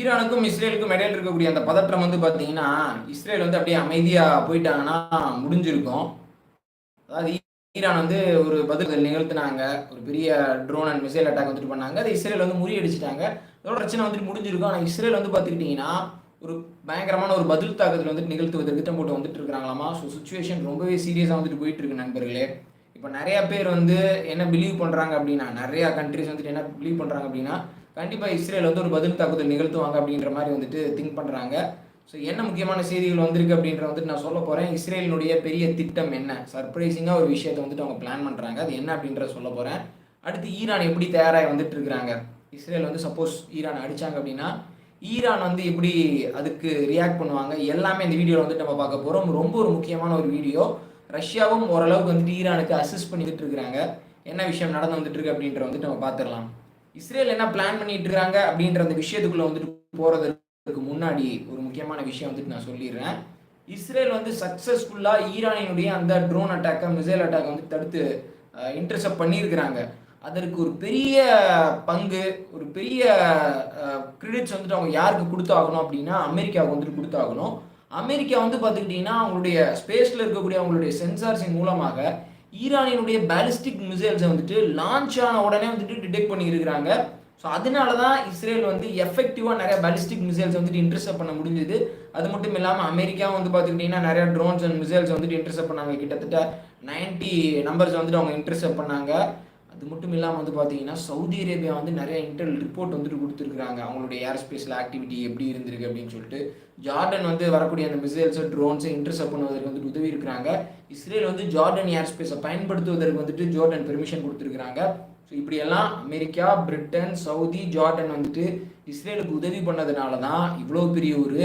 ஈரானுக்கும் இஸ்ரேலுக்கும் இடையில இருக்கக்கூடிய அந்த பதற்றம் வந்து பார்த்தீங்கன்னா இஸ்ரேல் வந்து அப்படியே அமைதியாக போயிட்டாங்கன்னா முடிஞ்சிருக்கும். அதாவது ஈரான் வந்து ஒரு பதில் நிகழ்த்தினாங்க. ஒரு பெரிய ட்ரோன் அண்ட் மிசைல் அட்டாக் வந்துட்டு பண்ணாங்க. அதை இஸ்ரேல் வந்து முறியடிச்சிட்டாங்க. அதோட பிரச்சனை வந்துட்டு முடிஞ்சிருக்கும். ஆனால் இஸ்ரேல் வந்து பார்த்துக்கிட்டிங்கன்னா ஒரு பயங்கரமான ஒரு பதில் தாக்குதல் வந்துட்டு நிகழ்த்துவதற்கு திட்டம் போட்டு வந்துட்டு இருக்கிறாங்களாமா? ஸோ சுச்சுவேஷன் ரொம்பவே சீரியஸாக வந்துட்டு போயிட்டு இருக்கு நண்பர்களே. இப்போ நிறைய பேர் வந்து என்ன பிலீவ் பண்ணுறாங்க அப்படின்னா நிறையா கண்ட்ரிஸ் வந்துட்டு என்ன பிலீவ் பண்ணுறாங்க அப்படின்னா கண்டிப்பாக இஸ்ரேல் வந்து ஒரு பதில் தாக்குதல் நிகழ்த்துவாங்க அப்படின்ற மாதிரி வந்துட்டு திங்க் பண்ணுறாங்க ஸோ என்ன முக்கியமான செய்திகள் வந்திருக்கு அப்படின்ற வந்துட்டு நான் சொல்ல போகிறேன் இஸ்ரேலினுடைய பெரிய திட்டம் என்ன? சர்ப்ரைசிங்காக ஒரு விஷயத்தை வந்துட்டு அவங்க பிளான் பண்ணுறாங்க அது என்ன அப்படின்றத சொல்ல போகிறேன் அடுத்து ஈரான் எப்படி தயாராகி வந்துட்டு இருக்கிறாங்க? இஸ்ரேல் வந்து சப்போஸ் ஈரான் அடித்தாங்க அப்படின்னா ஈரான் வந்து எப்படி அதுக்கு ரியாக்ட் பண்ணுவாங்க? எல்லாமே இந்த வீடியோவில் வந்துட்டு நம்ம பார்க்க போகிறோம் ரொம்ப ஒரு முக்கியமான ஒரு வீடியோ ரஷ்யாவும் ஓரளவுக்கு வந்துட்டு ஈரானுக்கு அசிஸ்ட் பண்ணிட்டு இருக்கிறாங்க. என்ன விஷயம் நடந்து வந்துட்டு இருக்கு அப்படின்ற வந்துட்டு நம்ம பார்த்துடலாம். இஸ்ரேல் என்ன பிளான் பண்ணிட்டு இருக்காங்க அப்படின்ற அந்த விஷயத்துக்குள்ள வந்துட்டு போறதுக்கு முன்னாடி ஒரு முக்கியமான விஷயம் வந்துட்டு நான் சொல்லிடுறேன். இஸ்ரேல் வந்து சக்ஸஸ்ஃபுல்லாக ஈரானினுடைய அந்த ட்ரோன் அட்டாக்கை மிசைல் அட்டாக்கை வந்து தடுத்து இன்டர்செப்ட் பண்ணியிருக்கிறாங்க. அதற்கு ஒரு பெரிய பங்கு ஒரு பெரிய கிரெடிட்ஸ் வந்துட்டு அவங்க யாருக்கு கொடுத்தாகணும் அப்படின்னா அமெரிக்காவுக்கு வந்துட்டு கொடுத்தாகணும். அமெரிக்கா வந்து பார்த்துக்கிட்டிங்கன்னா அவங்களுடைய ஸ்பேஸில் இருக்கக்கூடிய அவங்களுடைய சென்சார்ஸின் மூலமாக ஈரானியனுடைய பேலிஸ்டிக் மிசைல்ஸை வந்துட்டு லான்ச் ஆன உடனே வந்துட்டு டிடெக்ட் பண்ணியிருக்கிறாங்க. ஸோ அதனால தான் இஸ்ரேல் வந்து எஃபெக்டிவாக நிறைய பேலிஸ்டிக் மிசைல்ஸ் வந்துட்டு இன்டர்செப்ட் பண்ண முடிஞ்சது. அது மட்டும் இல்லாமல் அமெரிக்கா வந்து பார்த்துக்கிட்டிங்கன்னா நிறைய ட்ரோன்ஸ் அண்ட் மிசைல்ஸ் வந்துட்டு இன்டர்செப்ட் பண்ணாங்க. கிட்டத்தட்ட நைன்ட்டி நம்பர்ஸ் வந்துட்டு அவங்க இன்டர்செப்ட் பண்ணாங்க. அது மட்டும் இல்லாமல் வந்து பார்த்தீங்கன்னா சவுதி அரேபியா வந்து நிறைய இன்டர்னல் ரிப்போர்ட் வந்துட்டு கொடுத்துருக்குறாங்க. அவங்களுடைய ஏர் ஸ்பேஸில் ஆக்டிவிட்டி எப்படி இருந்திருக்கு அப்படின்னு சொல்லிட்டு. ஜார்டன் வந்து வரக்கூடிய அந்த மிசைல்ஸை ட்ரோன்ஸை இன்டர்செப்ட் பண்ணுவதற்கு வந்துட்டு உதவி இருக்கிறாங்க இஸ்ரேல் வந்து ஜார்டன் ஏர் ஸ்பேஸை பயன்படுத்துவதற்கு வந்துட்டு ஜார்டன் பெர்மிஷன் கொடுத்துருக்காங்க ஸோ இப்படியெல்லாம் அமெரிக்கா பிரிட்டன் சவுதி ஜார்டன் வந்துட்டு இஸ்ரேலுக்கு உதவி பண்ணதுனால தான் இவ்வளோ பெரிய ஒரு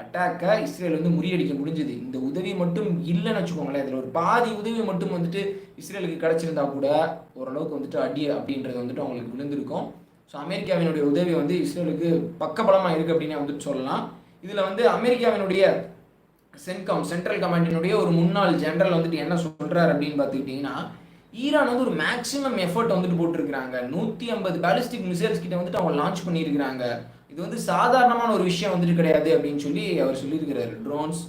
அட்டாக்கை இஸ்ரேல் வந்து முறியடிக்க முடிஞ்சது. இந்த உதவி மட்டும் இல்லைன்னு வச்சுக்கோங்களேன். இதில் ஒரு பாதி உதவி மட்டும் வந்துட்டு இஸ்ரேலுக்கு கிடச்சிருந்தா கூட ஓரளவுக்கு வந்துட்டு அடி அப்படின்றது வந்துட்டு அவங்களுக்கு விழுந்திருக்கும். ஸோ அமெரிக்காவினுடைய உதவி வந்து இஸ்ரேலுக்கு பக்கபலமாக இருக்குது அப்படின்னு வந்துட்டு சொல்லலாம். இதில் வந்து அமெரிக்காவினுடைய சென்காம் சென்ட்ரல் கமாண்டினுடைய ஒரு முன்னாள் ஜென்ரல் வந்துட்டு என்ன சொல்கிறார் அப்படின்னு பார்த்துக்கிட்டிங்கன்னா ஈரான் வந்து ஒரு மேக்ஸிமம் எஃபர்ட் வந்துட்டு போட்டிருக்கிறாங்க. நூற்றி ஐம்பது பேலிஸ்டிக் மிசைல்ஸ் கிட்ட வந்துட்டு அவங்க லான்ச் பண்ணியிருக்கிறாங்க. இது வந்து சாதாரணமான ஒரு விஷயம் வந்துட்டு கிடையாது அப்படின்னு சொல்லி அவர் சொல்லியிருக்கிறாரு. Drones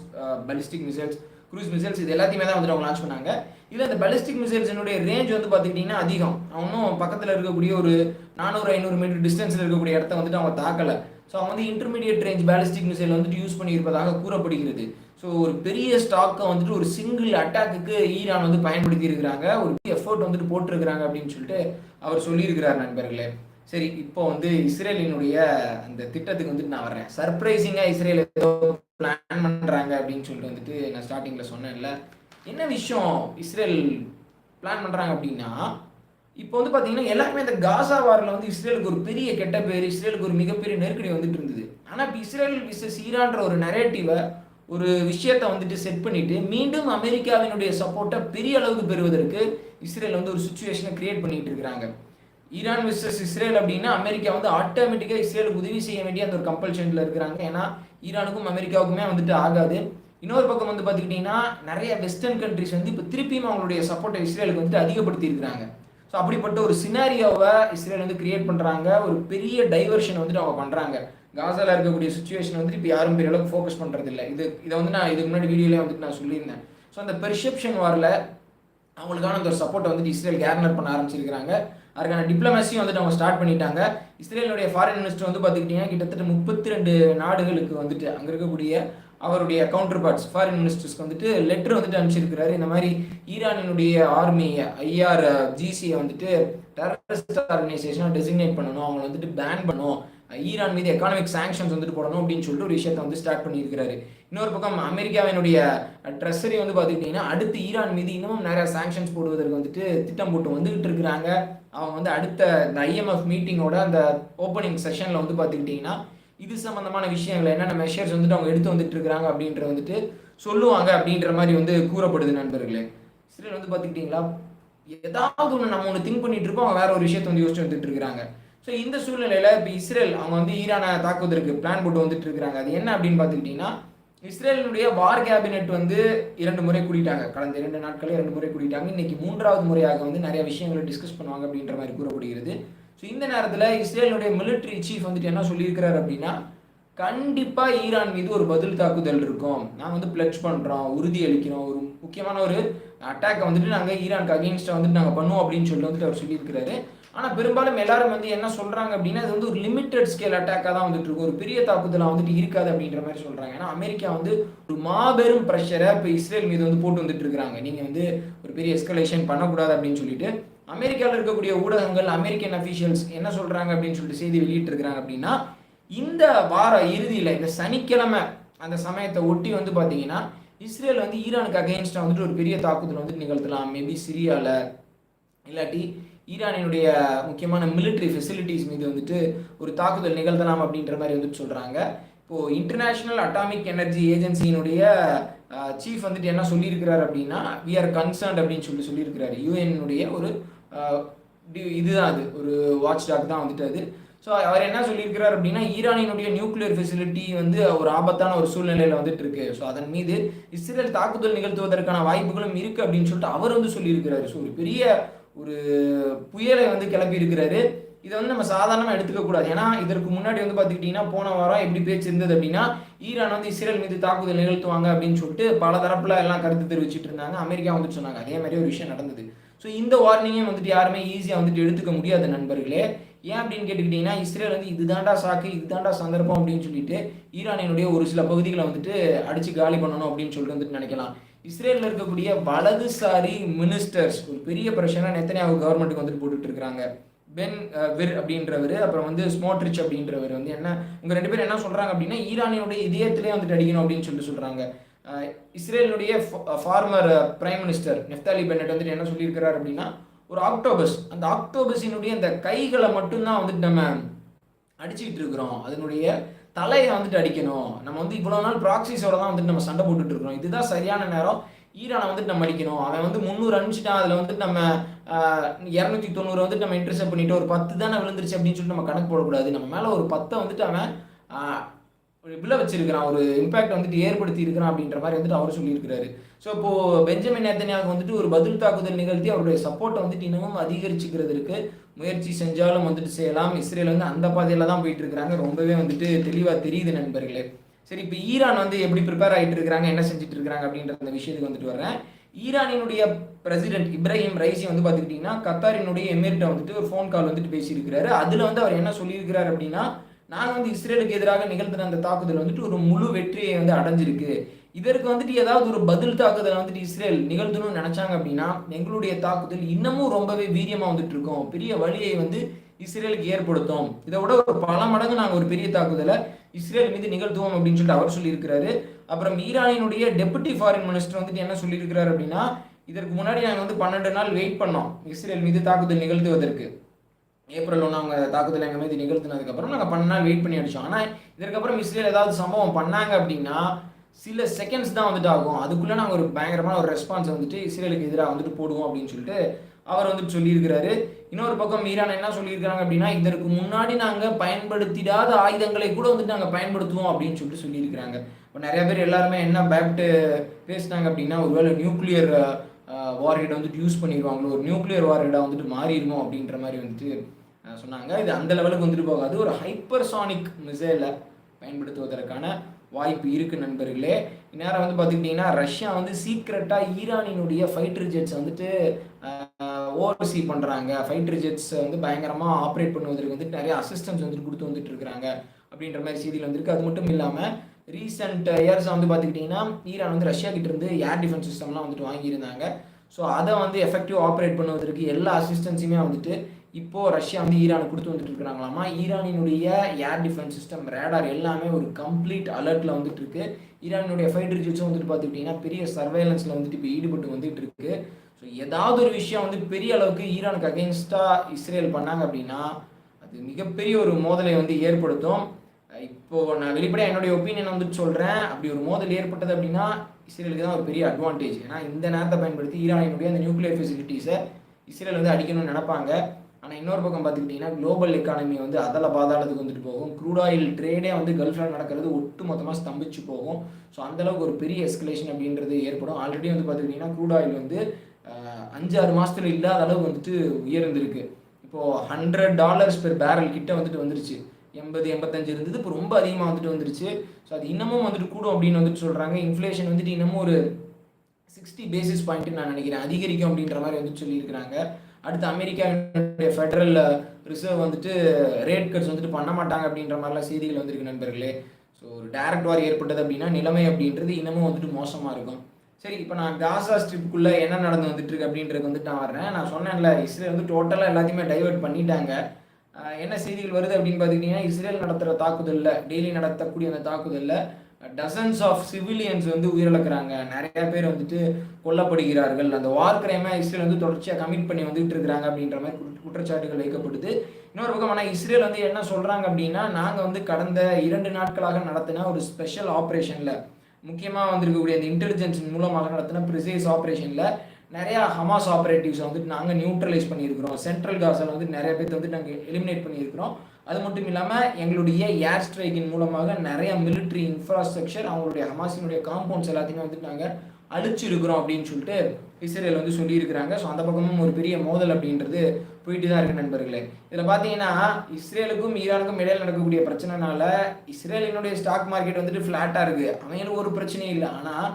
ballistic missiles cruise missiles இது எல்லாத்தையுமே தான் வந்துட்டு அவங்க லான்ச் பண்ணாங்க. இதில் அந்த பேலிஸ்டிக் மிசைல்ஸினுடைய ரேஞ்ச் வந்து பார்த்துக்கிட்டிங்கன்னா அதிகம். அவனும் பக்கத்தில் இருக்கக்கூடிய ஒரு நானூறு ஐநூறு மீட்டர் டிஸ்டன்ஸில் இருக்கக்கூடிய இடத்த வந்துட்டு அவங்க தாக்கலை. ஸோ அவங்க வந்து இன்டர்மீடியட் ரேஞ்ச் பேலிஸ்டிக் மிசைல் வந்துட்டு யூஸ் பண்ணியிருப்பதாக கூறப்படுகிறது. ஸோ ஒரு பெரிய ஸ்டாக்கை வந்துட்டு ஒரு சிங்கிள் அட்டாக்குக்கு ஈரான் வந்து பயன்படுத்தி இருக்கிறாங்க. ஒரு எஃபோர்ட் வந்துட்டு போட்டிருக்கிறாங்க அப்படின்னு சொல்லிட்டு அவர் சொல்லியிருக்கிறார் நண்பர்களே. சரி இப்போ வந்து இஸ்ரேலினுடைய அந்த திட்டத்துக்கு வந்துட்டு நான் வரேன் சர்ப்ரைசிங்காக இஸ்ரேல் ஏதோ பிளான் பண்ணுறாங்க அப்படின்னு சொல்லிட்டு வந்துட்டு நான் ஸ்டார்டிங்கில் சொன்னேன்ல. என்ன விஷயம்? இஸ்ரேல் பிளான் பண்ணுறாங்க அப்படின்னா இப்போ வந்து பார்த்தீங்கன்னா எல்லாருமே இந்த காசா வாரில் வந்து இஸ்ரேலுக்கு ஒரு பெரிய கெட்ட பேர் இஸ்ரேலுக்கு ஒரு மிகப்பெரிய நெருக்கடி வந்துட்டு இருந்தது. ஆனால் இப்போ இஸ்ரேல் விசஸ் ஈரான்ற ஒரு நரேட்டிவை ஒரு விஷயத்தை வந்துட்டு செட் பண்ணிட்டு மீண்டும் அமெரிக்காவினுடைய சப்போர்ட்டை பெரிய அளவுக்கு பெறுவதற்கு இஸ்ரேல் வந்து ஒரு சுச்சுவேஷனை கிரியேட் பண்ணிட்டு இருக்கிறாங்க. ஈரான் விசஸ் இஸ்ரேல் அப்படின்னா அமெரிக்கா வந்து ஆட்டோமேட்டிக்காக இஸ்ரேலுக்கு உதவி செய்ய வேண்டிய அந்த ஒரு கம்பல்ஷனில் இருக்கிறாங்க. ஏன்னா ஈரானுக்கும் அமெரிக்காவுக்குமே வந்துட்டு ஆகாது. இன்னொரு பக்கம் வந்து பார்த்துக்கிட்டிங்கன்னா நிறைய வெஸ்டர்ன் கண்ட்ரிஸ் வந்து இப்போ திருப்பியும் அவங்களுடைய சப்போர்ட்டை இஸ்ரேலுக்கு வந்துட்டு அதிகப்படுத்தி இருக்கிறாங்க. ஸோ அப்படிப்பட்ட ஒரு சினாரியோவை இஸ்ரேல் வந்து கிரியேட் பண்ணுறாங்க ஒரு பெரிய டைவர்ஷன் வந்துட்டு அவங்க பண்ணுறாங்க காசாவில் இருக்கக்கூடிய சுச்சுவேஷன் வந்துட்டு இப்போ யாரும் பெரிய அளவுக்கு ஃபோக்கஸ் பண்ணுறது இல்லை இது இதை வந்து நான் இதுக்கு முன்னாடி வீடியோலேயே வந்துட்டு நான் சொல்லியிருந்தேன். ஸோ அந்த பெர்செப்ஷன் வாரில் அவங்களுக்கான அந்த ஒரு சப்போர்ட்டை வந்துட்டு இஸ்ரேல் கேர்னர் பண்ண ஆரம்பிச்சிருக்காங்க அதுக்கான டிப்ளமேசியும் வந்துட்டு அவங்க ஸ்டார்ட் பண்ணிட்டாங்க. இஸ்ரேலுடைய ஃபாரின் மினிஸ்டர் வந்து பார்த்துக்கிட்டிங்கன்னா கிட்டத்தட்ட முப்பத்தி ரெண்டு நாடுகளுக்கு வந்துட்டு அங்கே இருக்கக்கூடிய அவருடைய கவுண்டர் பார்ட்ஸ் ஃபாரின் மினிஸ்டர்ஸ்க்கு வந்துட்டு லெட்டர் வந்துட்டு அனுப்பிச்சிருக்கிறாரு. இந்த மாதிரி ஈரானினுடைய ஆர்மி ஐஆர் ஜிசியை வந்துட்டு டெரரிஸ்ட் ஆர்கனைசேஷனாக டெசிக்னேட் பண்ணணும். அவங்க வந்துட்டு பேன் பண்ணணும். ஈரான் மீது எக்கானமிக் சாங்ஷன்ஸ் வந்துட்டு போடணும் அப்படின்னு சொல்லிட்டு ஒரு விஷயத்தை வந்து ஸ்டார்ட் பண்ணியிருக்கிறாரு. இன்னொரு பக்கம் அமெரிக்காவினுடைய ட்ரெஸரி வந்து பார்த்துக்கிட்டிங்கன்னா அடுத்து ஈரான் மீது இன்னமும் நிறைய சாங்ஷன்ஸ் போடுவதற்கு வந்துட்டு திட்டம் போட்டு வந்துகிட்டு இருக்கிறாங்க. அவங்க வந்து அடுத்த இந்த ஐஎம்எஃப் மீட்டிங்கோட அந்த ஓப்பனிங் செஷனில் வந்து பார்த்துக்கிட்டிங்கன்னா இது சம்மந்தமான விஷயங்கள் என்னென்ன மெஷர்ஸ் வந்துட்டு அவங்க எடுத்து வந்துட்டு இருக்கிறாங்க அப்படின்ற வந்துட்டு சொல்லுவாங்க அப்படின்ற மாதிரி வந்து கூறப்படுது நண்பர்களே. சிலர் வந்து பார்த்துக்கிட்டிங்களா? ஏதாவது ஒன்று நம்ம ஒன்று திங்க் பண்ணிட்டு இருப்போம் அவங்க வேற ஒரு விஷயத்தை வந்து யோசிச்சு வந்துட்டு இருக்கிறாங்க. ஸோ இந்த சூழ்நிலையில் இப்போ இஸ்ரேல் அவங்க வந்து ஈரானை தாக்குவதற்கு பிளான் போட்டு வந்துட்டு இருக்கிறாங்க. அது என்ன அப்படின்னு பார்த்துக்கிட்டிங்கன்னா இஸ்ரேலினுடைய வார் கேபினெட் வந்து இரண்டு முறை கூட்டிட்டாங்க கடந்த இரண்டு நாட்களே இரண்டு முறை கூட்டிட்டாங்க இன்னைக்கு மூன்றாவது முறையாக வந்து நிறைய விஷயங்களை டிஸ்கஸ் பண்ணுவாங்க அப்படின்ற மாதிரி கூறப்படுகிறது. ஸோ இந்த நேரத்தில் இஸ்ரேலுடைய மிலிட்ரி சீஃப் வந்துட்டு என்ன சொல்லியிருக்கிறார் அப்படின்னா கண்டிப்பாக ஈரான் மீது ஒரு பதில் தாக்குதல் இருக்கும். நாங்கள் வந்து பிளட்ஜ் பண்ணுறோம் உறுதி அளிக்கிறோம். ஒரு முக்கியமான ஒரு அட்டாக்கை வந்துட்டு நாங்கள் ஈரானுக்கு அகெயின்ஸ்டாக வந்துட்டு நாங்கள் பண்ணுவோம் அப்படின்னு சொல்லிட்டு வந்துட்டு அவர் சொல்லியிருக்கிறாரு. ஆனால் பெரும்பாலும் எல்லாரும் வந்து என்ன சொல்கிறாங்க அப்படின்னா இது வந்து ஒரு லிமிட்டட் ஸ்கேல் அட்டாக்காக தான் வந்துட்டு இருக்கு ஒரு பெரிய தாக்குதலாக வந்துட்டு இருக்காது அப்படின்ற மாதிரி சொல்கிறாங்க ஏன்னா அமெரிக்கா வந்து ஒரு மாபெரும் ப்ரெஷரை இப்போ இஸ்ரேல் மீது வந்து போட்டு வந்துட்டு இருக்கிறாங்க நீங்கள் வந்து ஒரு பெரிய எஸ்கலேஷன் பண்ணக்கூடாது அப்படின்னு சொல்லிட்டு அமெரிக்காவில் இருக்கக்கூடிய ஊடகங்கள் அமெரிக்கன் அஃபீஷியல்ஸ் என்ன சொல்கிறாங்க அப்படின்னு சொல்லிட்டு செய்தி வெளியிட்டு இருக்கிறாங்க அப்படின்னா இந்த வார இறுதியில் இந்த சனிக்கிழமை அந்த சமயத்தை ஒட்டி வந்து பார்த்தீங்கன்னா இஸ்ரேல் வந்து ஈரானுக்கு அகேன்ஸ்டாக வந்துட்டு ஒரு பெரிய தாக்குதல் வந்துட்டு நிகழ்த்தலாம். மேபி சிரியாவில் இல்லாட்டி ஈரானினுடைய முக்கியமான மிலிட்ரி ஃபெசிலிட்டிஸ் மீது வந்துட்டு ஒரு தாக்குதல் நிகழ்த்தலாம் அப்படின்ற மாதிரி வந்துட்டு சொல்கிறாங்க இப்போது இன்டர்நேஷ்னல் அட்டாமிக் எனர்ஜி ஏஜென்சியினுடைய சீஃப் வந்துட்டு என்ன சொல்லியிருக்கிறார் அப்படின்னா வி ஆர் கன்சர்ன்ட் அப்படின்னு சொல்லி சொல்லியிருக்கிறாரு. யூஎன்னுடைய ஒரு இதுதான் அது. ஒரு வாட்ச் டாக் தான் வந்துட்டு அது. ஸோ அவர் என்ன சொல்லியிருக்கிறார் அப்படின்னா ஈரானினுடைய நியூக்ளியர் ஃபெசிலிட்டி வந்து ஒரு ஆபத்தான ஒரு சூழ்நிலையில் வந்துட்டு இருக்கு. ஸோ அதன் மீது இஸ்ரேல் தாக்குதல் நிகழ்த்துவதற்கான வாய்ப்புகளும் இருக்கு அப்படின்னு சொல்லிட்டு அவர் வந்து சொல்லியிருக்கிறாரு. ஸோ ஒரு பெரிய ஒரு புயலை வந்து கிளப்பி இருக்கிறாரு. இதை வந்து நம்ம சாதாரணமாக எடுத்துக்க கூடாது. ஏன்னா இதற்கு முன்னாடி வந்து பார்த்துக்கிட்டிங்கன்னா போன வாரம் எப்படி பேச்சு இருந்தது அப்படின்னா ஈரான் வந்து இஸ்ரேல் மீது தாக்குதல் நிகழ்த்துவாங்க அப்படின்னு சொல்லிட்டு பல தரப்புல எல்லாம் கருத்து தெரிவிச்சுட்டு இருந்தாங்க. அமெரிக்கா வந்துட்டு சொன்னாங்க. அதே மாதிரி ஒரு விஷயம் நடந்தது. ஸோ இந்த வார்னிங்கையும் வந்துட்டு யாருமே ஈஸியாக வந்துட்டு எடுத்துக்க முடியாது நண்பர்களே. ஏன் அப்படின்னு கேட்டுக்கிட்டிங்கன்னா இஸ்ரேல் வந்து இதுதாண்டா சாக்கு இதுதாண்டா சந்தர்ப்பம் அப்படின்னு சொல்லிட்டு ஈரானினுடைய ஒரு சில பகுதிகளை வந்துட்டு அடிச்சு காலி பண்ணணும் அப்படின்னு சொல்லிட்டு வந்துட்டு நினைக்கலாம். இஸ்ரேலில் இருக்கக்கூடிய வலதுசாரி மினிஸ்டர்ஸ் ஒரு பெரிய பிரச்சனை நெத்தனியாவு கவர்மெண்ட்டுக்கு வந்துட்டு போட்டுட்டு இருக்காங்க. பென் விர் அப்படின்றவர் அப்புறம் வந்து ஸ்மோட்ரிச் அப்படின்றவர் வந்து என்ன உங்கள் ரெண்டு பேரும் என்ன சொல்கிறாங்க அப்படின்னா ஈரானினுடைய இதயத்திலே வந்துட்டு அடிக்கணும் அப்படின்னு சொல்லிட்டு சொல்கிறாங்க இஸ்ரேலினுடைய former prime minister Naftali Bennett வந்துட்டு என்ன சொல்லியிருக்கிறார் அப்படின்னா ஒரு ஆக்டோபஸ் அந்த ஆக்டோபஸினுடைய அந்த கைகளை மட்டும்தான் வந்துட்டு நம்ம அடிச்சுக்கிட்டு இருக்கிறோம். அதனுடைய தலையை வந்துட்டு அடிக்கணும். நம்ம வந்து இவ்வளோ நாள் ப்ராக்சிஸோட தான் வந்துட்டு நம்ம சண்டை போட்டுட்டு இருக்கிறோம். இதுதான் சரியான நேரம். ஈரானை வந்துட்டு நம்ம அடிக்கணும். அவன் வந்து முந்நூறு அனுப்பிச்சிட்டான். அதில் வந்துட்டு நம்ம இரநூத்தி தொண்ணூறு வந்துட்டு நம்ம இன்ட்ரெஸ்ட் பண்ணிட்டு ஒரு பத்து தானே விழுந்துருச்சு அப்படின்னு சொல்லிட்டு நம்ம கணக்கு போடக்கூடாது. நம்ம மேலே ஒரு பத்தை வந்துட்டு அவன் ஒரு விழ வச்சிருக்கிறான். ஒரு இம்பாக்ட் வந்துட்டு ஏற்படுத்தி இருக்கிறான் அப்படின்ற மாதிரி வந்துட்டு அவர் சொல்லியிருக்கிறாரு. ஸோ இப்போ பெஞ்சமின் நேத்தனியாக வந்துட்டு ஒரு பதில் தாக்குதல் நிகழ்த்தி அவருடைய சப்போர்ட்டை வந்துட்டு இன்னமும் அதிகரிச்சுக்கிறதுக்கு முயற்சி செஞ்சாலும் வந்துட்டு செய்யலாம். இஸ்ரேல் வந்து அந்த பாதையில் தான் போயிட்டு இருக்கிறாங்க ரொம்பவே வந்துட்டு தெளிவாக தெரியுது நண்பர்களே. சரி இப்போ ஈரான் வந்து எப்படி ப்ரிப்பேர் ஆகிட்டு இருக்கிறாங்க என்ன செஞ்சுட்டு இருக்கிறாங்க அப்படின்ற அந்த விஷயத்துக்கு வந்துட்டு வரேன் ஈரானினுடைய பிரசிடென்ட் இப்ராஹிம் ரைசி வந்து பார்த்துக்கிட்டிங்கன்னா கத்தாரினுடைய எமிர்ட்ட வந்துட்டு ஒரு ஃபோன் கால் வந்துட்டு பேசியிருக்கிறாரு. அதில் வந்து அவர் என்ன சொல்லியிருக்கிறார் அப்படின்னா நாங்கள் வந்து இஸ்ரேலுக்கு எதிராக நிகழ்த்தின அந்த தாக்குதல் வந்துட்டு ஒரு முழு வெற்றியை வந்து அடைஞ்சிருக்கு. இதற்கு வந்துட்டு ஏதாவது ஒரு பதில் தாக்குதல் வந்துட்டு இஸ்ரேல் நிகழ்த்தணும்னு நினைச்சாங்க அப்படின்னா எங்களுடைய தாக்குதல் இன்னமும் ரொம்பவே வீரியமாக வந்துட்டு இருக்கோம். பெரிய வழியை வந்து இஸ்ரேலுக்கு ஏற்படுத்தும். இதை விட ஒரு பல மடங்கு நாங்கள் ஒரு பெரிய தாக்குதலை இஸ்ரேல் மீது நிகழ்த்துவோம் அப்படின்னு சொல்லிட்டு அவர் சொல்லியிருக்கிறாரு. அப்புறம் ஈரானினுடைய டெபுட்டி ஃபாரின் மினிஸ்டர் வந்துட்டு என்ன சொல்லியிருக்கிறாரு அப்படின்னா இதற்கு முன்னாடி நாங்கள் வந்து பன்னெண்டு நாள் வெயிட் பண்ணோம் இஸ்ரேல் மீது தாக்குதல் நிகழ்த்துவதற்கு. ஏப்ரல் ஒன்று அவங்க தாக்குதல் எங்கள் மீது நிகழ்த்தினதுக்கப்புறம் நாங்கள் பன்னெண்டு நாள் வெயிட் பண்ணி அடித்தோம் ஆனால் இதற்கப்புறம் இஸ்ரேல் ஏதாவது சம்பவம் பண்ணாங்க அப்படின்னா சில செகண்ட்ஸ் தான் வந்துட்டு ஆகும். அதுக்குள்ளே நாங்கள் ஒரு பயங்கரமான ஒரு ரெஸ்பான்ஸ் வந்துட்டு இஸ்ரேலுக்கு எதிராக வந்துட்டு போடுவோம் அப்படின்னு சொல்லிட்டு அவர் வந்துட்டு சொல்லியிருக்கிறாரு. இன்னொரு பக்கம் ஈரான் என்ன சொல்லியிருக்கிறாங்க அப்படின்னா இதற்கு முன்னாடி நாங்கள் பயன்படுத்திடாத ஆயுதங்களை கூட வந்துட்டு நாங்கள் பயன்படுத்துவோம் அப்படின்னு சொல்லிட்டு சொல்லியிருக்கிறாங்க. இப்போ நிறைய பேர் எல்லாருமே என்ன பேப்ட்டு பேசினாங்க அப்படின்னா ஒருவேளை நியூக்ளியர் வார்ஹெட் வந்துட்டு யூஸ் பண்ணிடுவாங்களோ ஒரு நியூக்ளியர் வார்ஹெடாக வந்துட்டு மாறிடுவோம் அப்படின்ற மாதிரி வந்துட்டு சொன்னாங்க. இது அந்த லெவலுக்கு வந்துட்டு போகாது. ஒரு ஹைப்பர்சானிக் மிசைலை பயன்படுத்துவதற்கான வாய்ப்பு இருக்குது நண்பர்களே. இந்நேரம் வந்து பார்த்துக்கிட்டிங்கன்னா ரஷ்யா வந்து சீக்ரெட்டாக ஈரானினுடைய ஃபைட்டர் ஜெட்ஸ் வந்துட்டு ஓவர்சி பண்ணுறாங்க ஃபைட்டர் ஜெட்ஸ் வந்து பயங்கரமாக ஆப்ரேட் பண்ணுவதற்கு வந்துட்டு நிறைய அசிஸ்டன்ஸ் வந்துட்டு கொடுத்து வந்துட்டு இருக்கிறாங்க அப்படின்ற மாதிரி செய்தியில் வந்திருக்கு. அது மட்டும் இல்லாமல் ரீசெண்ட் இயர்ஸ் வந்து பார்த்துக்கிட்டிங்கன்னா ஈரான் வந்து ரஷ்யா கிட்ட இருந்து ஏர் டிஃபென்ஸ் சிஸ்டம்லாம் வந்துட்டு வாங்கியிருந்தாங்க. ஸோ அதை வந்து எஃபெக்டிவ் ஆப்ரேட் பண்ணுவதற்கு எல்லா அசிஸ்டன்ஸுமே வந்துட்டு இப்போது ரஷ்யா வந்து ஈரானுக்கு கொடுத்து வந்துட்டு இருக்கிறாங்களாமா? ஈரானினுடைய ஏர் டிஃபென்ஸ் சிஸ்டம் ரேடார் எல்லாமே ஒரு கம்ப்ளீட் அலர்ட்டில் வந்துட்டு இருக்கு. ஈரானினுடைய ஃபைட்டர் ஜெட்ஸும் வந்துட்டு பார்த்துக்கிட்டிங்கன்னா பெரிய சர்வேலன்ஸில் வந்துட்டு இப்போ ஈடுபட்டு வந்துட்டு இருக்கு. ஸோ ஏதாவது ஒரு விஷயம் வந்து பெரிய அளவுக்கு ஈரானுக்கு அகெயின்ஸ்டாக இஸ்ரேல் பண்ணாங்க அப்படின்னா அது மிகப்பெரிய ஒரு மோதலை வந்து ஏற்படுத்தும். இப்போ நான் வெளிப்படையாக என்னுடைய ஒப்பீனியன் வந்துட்டு சொல்கிறேன் அப்படி ஒரு மோதல் ஏற்பட்டது அப்படின்னா இஸ்ரேலுக்கு தான் ஒரு பெரிய அட்வான்டேஜ் ஏன்னா இந்த நேரத்தை பயன்படுத்தி ஈரானினுடைய அந்த நியூக்ளியர் ஃபெசிலிட்டிஸை இஸ்ரேல் வந்து அடிக்கணும்னு நினைப்பாங்க. ஆனால் இன்னொரு பக்கம் பார்த்துக்கிட்டிங்கன்னா குளோபல் எக்கானமி வந்து அதில் பாதாளத்துக்கு வந்துட்டு போகும். க்ரூட் ஆயில் ட்ரேடே வந்து கல்ஃபில் நடக்கிறது ஒட்டு மொத்தமாக ஸ்தம்பிச்சு போகும். ஸோ அந்தளவுக்கு ஒரு பெரிய எஸ்கலேஷன் அப்படின்றது ஏற்படும். ஆல்ரெடி வந்து பார்த்துக்கிட்டிங்கன்னா க்ரூட் ஆயில் வந்து அஞ்சு ஆறு மாதத்துல இல்லாத அளவுக்கு வந்துட்டு உயர்ந்திருக்கு. இப்போது ஹண்ட்ரட் டாலர்ஸ் பெர் பேரல் கிட்ட வந்துட்டு வந்துருச்சு. எண்பது எண்பத்தஞ்சு இருந்தது. இப்போ ரொம்ப அதிகமாக வந்துட்டு வந்துருச்சு. ஸோ அது இன்னமும் வந்துட்டு கூடும் அப்படின்னு வந்துட்டு சொல்கிறாங்க இன்ஃப்ளேஷன் வந்துட்டு இன்னமும் ஒரு சிக்ஸ்டி பேசிஸ் பாயிண்ட் நான் நினைக்கிறேன். அதிகரிக்கும் அப்படின்ற மாதிரி வந்துட்டு சொல்லியிருக்கிறாங்க. அடுத்து அமெரிக்காவினுடைய ஃபெடரல் ரிசர்வ் வந்துட்டு ரேட் கட்ஸ் வந்துட்டு பண்ண மாட்டாங்க அப்படின்ற மாதிரிலாம் செய்திகள் வந்திருக்கு நண்பர்களே. ஸோ ஒரு டைரக்ட் வார் ஏற்பட்டது அப்படின்னா நிலைமை அப்படின்றது இன்னமும் வந்துட்டு மோசமாக இருக்கும். சரி இப்போ நான் காசா ஸ்ட்ரிப்புக்குள்ளே என்ன நடந்து வந்துட்டு இருக்கு அப்படின்றது வந்துட்டு நான் வரேன் நான் சொன்னேன்ல இஸ்ரேல் வந்து டோட்டலாக எல்லாத்தையுமே டைவர்ட் பண்ணிட்டாங்க. என்ன செய்திகள் வருது அப்படின்னு பார்த்துக்கிட்டிங்கன்னா இஸ்ரேல் நடத்துகிற தாக்குதலில் டெய்லி நடத்தக்கூடிய அந்த தாக்குதலில் டசன்ஸ் ஆஃப் சிவிலியன்ஸ் வந்து உயிரிழக்கிறாங்க. நிறைய பேர் வந்துட்டு கொல்லப்படுகிறார்கள். அந்த வார் கிரைமை இஸ்ரேல் வந்து தொடர்ச்சியாக கமிட் பண்ணி வந்துட்டு இருக்கிறாங்க அப்படின்ற மாதிரி குற்றச்சாட்டுகள் வைக்கப்படுது இன்னொரு பக்கம் ஆனால் இஸ்ரேல் வந்து என்ன சொல்கிறாங்க அப்படின்னா நாங்கள் வந்து கடந்த இரண்டு நாட்களாக நடத்தின ஒரு ஸ்பெஷல் ஆப்ரேஷனில் முக்கியமாக வந்திருக்கக்கூடிய இந்த இன்டெலிஜென்ஸ் மூலமாக நடத்தின ப்ரிசைஸ் ஆப்ரேஷனில் நிறையா ஹமாஸ் ஆப்ரேட்டிவ்ஸை வந்துட்டு நாங்கள் நியூட்ரலைஸ் பண்ணியிருக்கிறோம். சென்ட்ரல் காசில் வந்து நிறைய பேர் வந்து நாங்கள் எலிமினேட் பண்ணியிருக்கிறோம். அது மட்டும் இல்லாமல் எங்களுடைய ஏர் ஸ்ட்ரைக்கின் மூலமாக நிறைய மிலிட்ரி இன்ஃப்ராஸ்ட்ரக்சர் அவங்களுடைய ஹமாஸினுடைய காம்பவுண்ட்ஸ் எல்லாத்தையுமே வந்துட்டு நாங்கள் அழிச்சிருக்கிறோம் அப்படின்னு சொல்லிட்டு இஸ்ரேல் வந்து சொல்லியிருக்கிறாங்க. ஸோ அந்த பக்கமும் ஒரு பெரிய மோதல் அப்படின்றது போயிட்டு தான் இருக்கு நண்பர்களே. இதில் பார்த்தீங்கன்னா இஸ்ரேலுக்கும் ஈரானுக்கும் இடையில் நடக்கக்கூடிய பிரச்சனைனால இஸ்ரேலினுடைய ஸ்டாக் மார்க்கெட் வந்துட்டு ஃப்ளாட்டாக இருக்குது அவங்களுக்கு ஒரு பிரச்சனையும் இல்லை. ஆனால்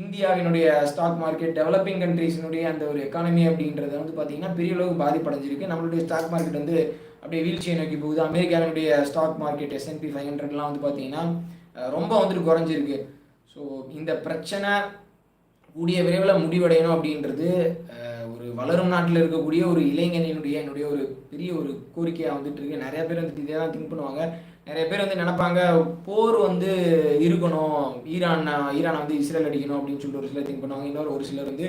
இந்தியாவினுடைய ஸ்டாக் மார்க்கெட் டெவலப்பிங் கண்ட்ரீஸினுடைய அந்த ஒரு எக்கானமி அப்படின்றத வந்து பார்த்தீங்கன்னா பெரிய அளவுக்கு பாதிப்படைஞ்சிருக்கு. நம்மளுடைய ஸ்டாக் மார்க்கெட் வந்து அப்படியே வீழ்ச்சியை நோக்கி போகுது. அமெரிக்காவினுடைய stock market S and P five ஹண்ட்ரட்லாம் வந்து பார்த்தீங்கன்னா ரொம்ப வந்துட்டு குறைஞ்சிருக்கு. ஸோ இந்த பிரச்சனை கூடிய விரைவில் முடிவடையணும் அப்படின்றது ஒரு வளரும் நாட்டில் இருக்கக்கூடிய ஒரு இளைஞனினுடைய என்னுடைய ஒரு பெரிய ஒரு கோரிக்கையாக வந்துட்டு இருக்கு. நிறைய பேர் வந்துட்டு இதே தான் திங்க் பண்ணுவாங்க. நிறைய பேர் வந்து நினைப்பாங்க போர் வந்து இருக்கணும் ஈரான் ஈரான் வந்து இஸ்ரேல் அடிக்கணும் அப்படின்னு சொல்லிட்டு ஒரு சிலர் திங்க் பண்ணுவாங்க. இன்னொரு ஒரு சிலர் வந்து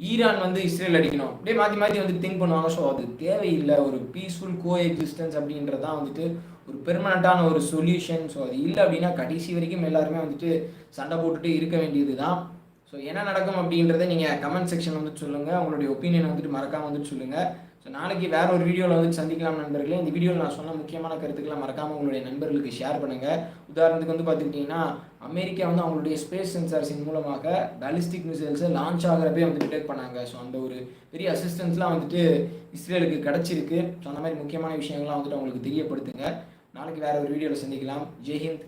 ஈரான் வந்து இஸ்ரேல் அடிக்கணும். அப்படியே மாற்றி மாற்றி வந்து திங்க் பண்ணுவாங்க. ஸோ அது தேவையில்லை. ஒரு பீஸ்ஃபுல் கோ எக்ஸிஸ்டன்ஸ் அப்படின்றது தான் வந்துட்டு ஒரு பெர்மனண்ட்டான ஒரு சொல்யூஷன் ஸோ அது இல்லை அப்படின்னா கடைசி வரைக்கும் எல்லாருமே வந்துட்டு சண்டை போட்டுட்டு இருக்க வேண்டியது தான் ஸோ என்ன நடக்கும் அப்படின்றத நீங்கள் கமெண்ட் செக்ஷன் வந்துட்டு சொல்லுங்கள் உங்களுடைய ஒப்பீனியன் வந்துட்டு மறக்காமல் வந்துட்டு சொல்லுங்கள் ஸோ நாளைக்கு வேற ஒரு வீடியோவில் வந்து சந்திக்கலாம் நண்பர்களே. இந்த வீடியோவில் நான் சொன்ன முக்கியமான கருத்துக்களை மறக்காமல் உங்களுடைய நண்பர்களுக்கு ஷேர் பண்ணுங்கள் உதாரணத்துக்கு வந்து பார்த்துக்கிட்டிங்கன்னா அமெரிக்கா வந்து அவங்களுடைய ஸ்பேஸ் சென்சார்ஸின் மூலமாக பேலிஸ்டிக் மிசைல்ஸை லான்ச் ஆகிறப்பே வந்து டிடெக்ட் பண்ணாங்க. ஸோ அந்த ஒரு பெரிய அசிஸ்டன்ஸ்லாம் வந்துட்டு இஸ்ரேலுக்கு கிடச்சிருக்கு. ஸோ அந்த மாதிரி முக்கியமான விஷயங்கள்லாம் வந்துட்டு அவங்களுக்கு தெரியப்படுத்துங்க. நாளைக்கு வேற ஒரு வீடியோவில் சந்திக்கலாம். ஜெய்ஹிந்த்